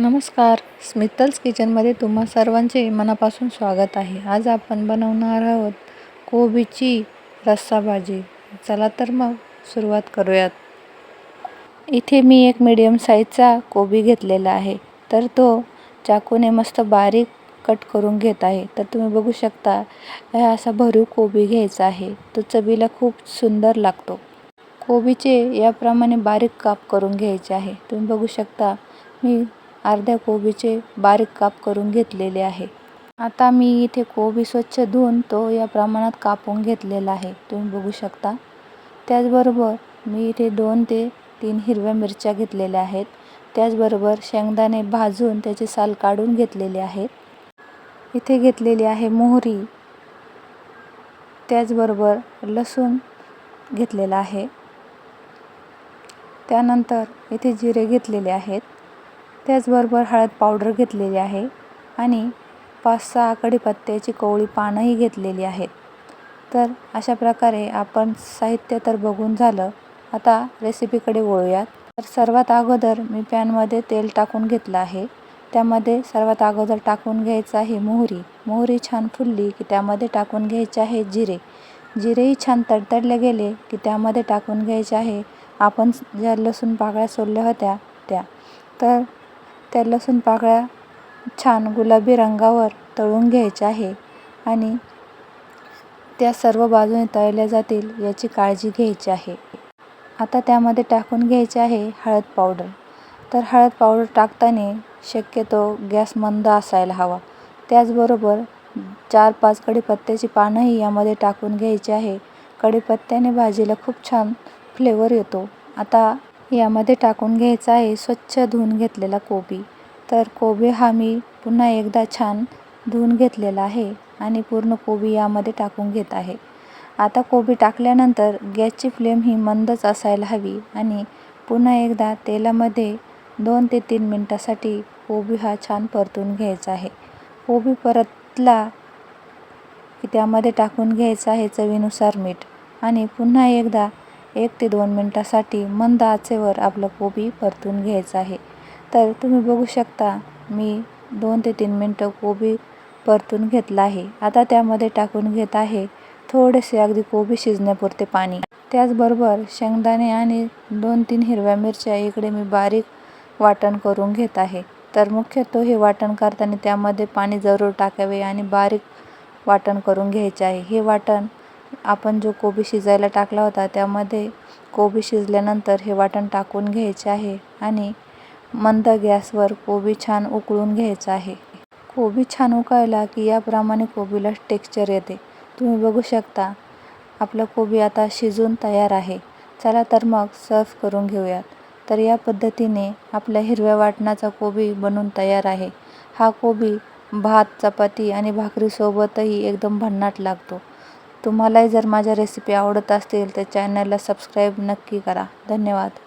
नमस्कार. स्मितल्स किचनमध्ये तुम्हा सर्वांचे मनापासून स्वागत आहे. आज आपण बनवणार आहोत कोबीची रस्सा भाजी चला तर मग सुरुवात करूयात. इथे मी एक मीडियम साईजचा कोबी घेतलेला आहे. तर तो चाकूने मस्त बारीक कट करून घेत आहे. तर तुम्ही बघू शकता असा भरीव कोबी घ्यायचा आहे. तो चवीला खूप सुंदर लागतो. कोबीचे याप्रमाणे बारीक काप करून घ्यायचे आहे. तुम्ही बघू शकता मी अर्ध्या कोबीचे बारीक काप करून घेतलेले आहे. आता मी इथे कोबी स्वच्छ धुवून तो या प्रमाणात कापून घेतलेला आहे. तुम्ही बघू शकता. त्याचबरोबर मी इथे दोन ते तीन हिरव्या मिरच्या घेतलेल्या आहेत. त्याचबरोबर शेंगदाणे भाजून त्याचे साल काढून घेतलेले आहेत. इथे घेतलेली आहे मोहरी. त्याचबरोबर लसूण घेतलेला आहे. त्यानंतर इथे जिरे घेतलेले आहेत. त्याचबरोबर हळद पावडर घेतलेली आहे आणि पाच सहा कढीपत्त्याची कोवळी पानंही घेतलेली आहेत. तर अशा प्रकारे आपण साहित्य तर बघून झालं. आता रेसिपीकडे वळूयात. तर सर्वात अगोदर मी पॅनमध्ये तेल टाकून घेतलं आहे. त्यामध्ये सर्वात अगोदर टाकून घ्यायचं आहे मोहरी. मोहरी छान फुलली की त्यामध्ये टाकून घ्यायचे आहे जिरे. जिरेही छान तडतडले गेले की त्यामध्ये टाकून घ्यायचे आहे आपण ज्या लसूण पाकळ्या सोडल्या होत्या त्या. तर त्या लसूण पाकळ्या छान गुलाबी रंगावर तळून घ्यायच्या आहे आणि त्या सर्व बाजूने तळल्या जातील याची काळजी घ्यायची आहे. आता त्यामध्ये टाकून घ्यायचे आहे हळद पावडर. तर हळद पावडर टाकताना शक्यतो गॅस मंद असायला हवा. त्याचबरोबर चार पाच कढीपत्त्याची पानंही यामध्ये टाकून घ्यायची आहे. कढीपत्त्याने भाजीला खूप छान फ्लेवर येतो. आता यामध्ये टाकून घ्यायचा आहे स्वच्छ धुवून घेतलेला कोबी. तर कोबी हा मी पुन्हा एकदा छान धुवून घेतलेला आहे आणि पूर्ण कोबी यामध्ये टाकून घेत आहे. आता कोबी टाकल्यानंतर गॅसची फ्लेम ही मंदच असायला हवी आणि पुन्हा एकदा तेलामध्ये दोन ते तीन मिनटासाठी कोबी हा छान परतून घ्यायचा आहे. कोबी परतला की त्यामध्ये टाकून घ्यायचा आहे चवीनुसार मीठ आणि पुन्हा एकदा एक ते दोन मिनटासाठी मंद आचेवर आपलं कोबी परतून घ्यायचं आहे. तर तुम्ही बघू शकता मी दोन ते तीन मिनटं कोबी परतून घेतला आहे. आता त्यामध्ये टाकून घेत आहे थोडेसे अगदी कोबी शिजण्यापुरते पाणी. त्याचबरोबर शेंगदाणे आणि दोन तीन हिरव्या मिरच्या इकडे मी बारीक वाटण करून घेत आहे. तर मुख्यतो हे वाटण करताना त्यामध्ये पाणी जरूर टाकावे आणि बारीक वाटण करून घ्यायचे आहे. हे वाटण आपण जो कोबी शिजायला टाकला होता त्यामध्ये कोबी शिजल्यानंतर हे वाटण टाकून घ्यायचे आहे आणि मंद गॅसवर कोबी छान उकळून घ्यायचं आहे. कोबी छान उकळला की याप्रमाणे कोबीला टेक्स्चर येते. तुम्ही बघू शकता आपलं कोबी आता शिजून तयार आहे. चला तर मग सर्व करून घेऊयात. तर या पद्धतीने आपल्या हिरव्या वाटणाचा कोबी बनून तयार आहे. हा कोबी भात चपाती आणि भाकरीसोबतही एकदम भन्नाट लागतो. तुम्हालाही जर माझ्या रेसिपी आवडत असतील तर चॅनलला सबस्क्राईब नक्की करा. धन्यवाद.